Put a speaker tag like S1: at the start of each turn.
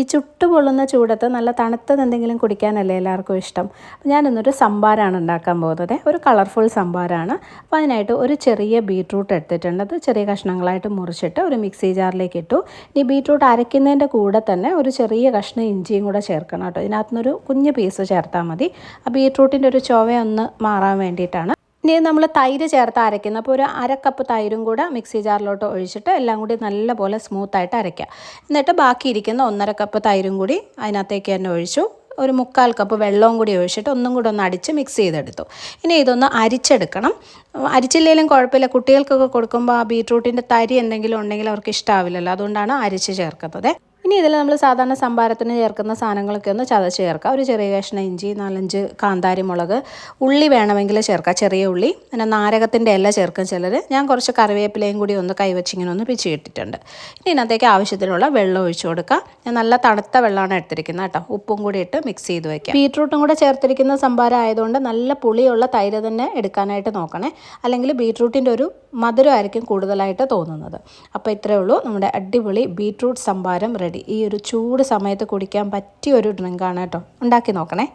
S1: ഈ ചുട്ടുപൊള്ളുന്ന ചൂടത്ത് നല്ല തണുത്തത് എന്തെങ്കിലും കുടിക്കാനല്ലേ എല്ലാവർക്കും ഇഷ്ടം. അപ്പോൾ ഞാനിന്നൊരു സംഭാരമാണ് ഉണ്ടാക്കാൻ പോകുന്നത്. ഒരു കളർഫുൾ സംഭാരമാണ് അപ്പോൾ അതിനായിട്ട് ഒരു ചെറിയ ബീട്രൂട്ട് എടുത്തിട്ടുണ്ട്. അത് ചെറിയ കഷ്ണങ്ങളായിട്ട് മുറിച്ചിട്ട് ഒരു മിക്സി ജാറിലേക്ക് ഇട്ടു. ഈ ബീട്രൂട്ട് അരയ്ക്കുന്നതിന്റെ കൂടെ തന്നെ ഒരു ചെറിയ കഷ്ണം ഇഞ്ചിയും കൂടെ ചേർക്കണം കേട്ടോ. ഇതിനകത്തുനിന്നൊരു കുഞ്ഞ് പീസ് ചേർത്താൽ മതി. ആ ബീട്രൂട്ടിന്റെ ഒരു ചുവയൊന്ന് മാറാൻ വേണ്ടിയിട്ടാണ് ഇനി നമ്മൾ തൈര് ചേർത്ത് അരയ്ക്കുന്ന അപ്പോൾ ഒരു അരക്കപ്പ് കപ്പ് തൈരും കൂടെ മിക്സി ജാറിലോട്ട് ഒഴിച്ചിട്ട് എല്ലാം കൂടി നല്ലപോലെ സ്മൂത്തായിട്ട് അരയ്ക്കുക. എന്നിട്ട് ബാക്കി ഇരിക്കുന്ന ഒന്നര കപ്പ് തൈരും കൂടി അതിനകത്തേക്ക് തന്നെ ഒഴിച്ചു. ഒരു മുക്കാൽ കപ്പ് വെള്ളവും കൂടി ഒഴിച്ചിട്ട് ഒന്നും കൂടി ഒന്ന് അടിച്ച് മിക്സ് ചെയ്തെടുത്തു. ഇനി ഇതൊന്ന് അരിച്ചെടുക്കണം. അരിച്ചില്ലെങ്കിലും കുഴപ്പമില്ല. കുട്ടികൾക്കൊക്കെ കൊടുക്കുമ്പോൾ ആ ബീട്രൂട്ടിന്റെ തരി എന്തെങ്കിലും ഉണ്ടെങ്കിൽ അവർക്ക് ഇഷ്ടമാവില്ലല്ലോ അതുകൊണ്ടാണ് അരിച്ച് ചേർക്കുന്നത്. ഇനി ഇതിൽ നമ്മൾ സാധാരണ സംഭാരത്തിന് ചേർക്കുന്ന സാധനങ്ങളൊക്കെ ഒന്ന് ചതച്ച് ചേർക്കാം. ഒരു ചെറിയ കഷ്ണ ഇഞ്ചി നാലഞ്ച് കാന്താരി മുളക് ഉള്ളി വേണമെങ്കിൽ ചേർക്കാം. ചെറിയ ഉള്ളി പിന്നെ നാരകത്തിന്റെ ഇല ചേർക്കും ചിലർ ഞാൻ കുറച്ച് കറിവേപ്പിലയും കൂടി ഒന്ന് കൈവച്ചിങ്ങനെ ഒന്ന് പിച്ചി ഇട്ടിട്ടുണ്ട്. ഇനി ഇതിനകത്തേക്ക് ആവശ്യത്തിനുള്ള വെള്ളം ഒഴിച്ചു കൊടുക്കാം. ഞാൻ നല്ല തണുത്ത വെള്ളമാണ് എടുത്തിരിക്കുന്നത് കേട്ടോ. ഉപ്പും കൂടി ഇട്ട് മിക്സ് ചെയ്ത് വയ്ക്കാം ബീട്രൂട്ടും കൂടെ ചേർത്തിരിക്കുന്ന സംഭാരം ആയതുകൊണ്ട് നല്ല പുളിയുള്ള തൈര് തന്നെ എടുക്കാനായിട്ട് നോക്കണേ. അല്ലെങ്കിൽ ബീട്രൂട്ടിന്റെ ഒരു മധുരമായിരിക്കും കൂടുതലായിട്ട് തോന്നുന്നത്. അപ്പോൾ ഇത്രയേ ഉള്ളൂ. നമ്മുടെ അടിപൊളി ബീറ്റ്റൂട്ട് സംഭാരം റെഡി. ഈ ഒരു ചൂട് സമയത്ത് കുടിക്കാൻ പറ്റിയ ഒരു ഡ്രിങ്കാണ് കേട്ടോ. ഉണ്ടാക്കി നോക്കണേ.